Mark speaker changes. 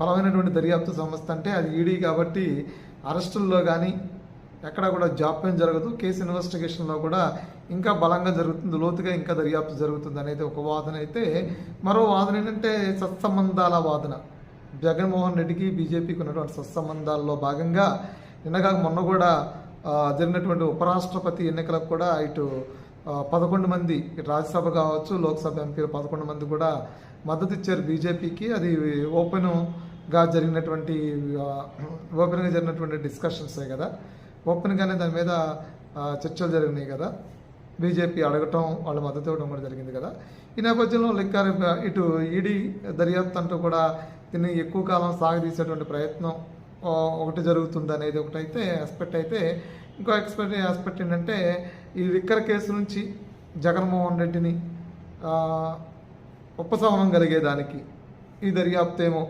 Speaker 1: బలమైనటువంటి దర్యాప్తు సంస్థ అంటే అది ఈడీ కాబట్టి అరెస్టుల్లో కానీ ఎక్కడ కూడా జాప్యం జరగదు. కేసు ఇన్వెస్టిగేషన్లో కూడా ఇంకా బలంగా జరుగుతుంది. లోతుగా ఇంకా దర్యాప్తు జరుగుతుంది అనేది ఒక వాదన అయితే. మరో వాదన ఏంటంటే సత్సంబంధాల వాదన. జగన్మోహన్ రెడ్డికి బీజేపీకి ఉన్నటువంటి సత్సంబంధాల్లో భాగంగా నిన్నగా మొన్న కూడా జరిగినటువంటి ఉపరాష్ట్రపతి ఎన్నికలకు కూడా ఇటు పదకొండు మంది ఇటు రాజ్యసభ కావచ్చు లోక్సభ ఎంపీలు పదకొండు మంది కూడా మద్దతు ఇచ్చారు బీజేపీకి. అది ఓపెన్గా జరిగినటువంటి ఓపెన్గా జరిగినటువంటి డిస్కషన్సే కదా. ఓపెన్గానే దాని మీద చర్చలు జరిగినాయి కదా. బీజేపీ అడగటం వాళ్ళ మద్దతు ఇవ్వడం కూడా జరిగింది కదా. ఈ నేపథ్యంలో లెక్క ఇటు ఈడీ దర్యాప్తు అంటూ కూడా దీన్ని ఎక్కువ కాలం సాగదీసేటువంటి ప్రయత్నం ఒకటి జరుగుతుంది అనేది ఒకటి అయితే ఆస్పెక్ట్ అయితే ఇంకో ఎక్స్పెక్ట్ ఆస్పెక్ట్ ఏంటంటే ఈ లిక్కర్ కేసు నుంచి జగన్మోహన్ రెడ్డిని ఉపశమనం కలిగేదానికి ఈ దర్యాప్తేమో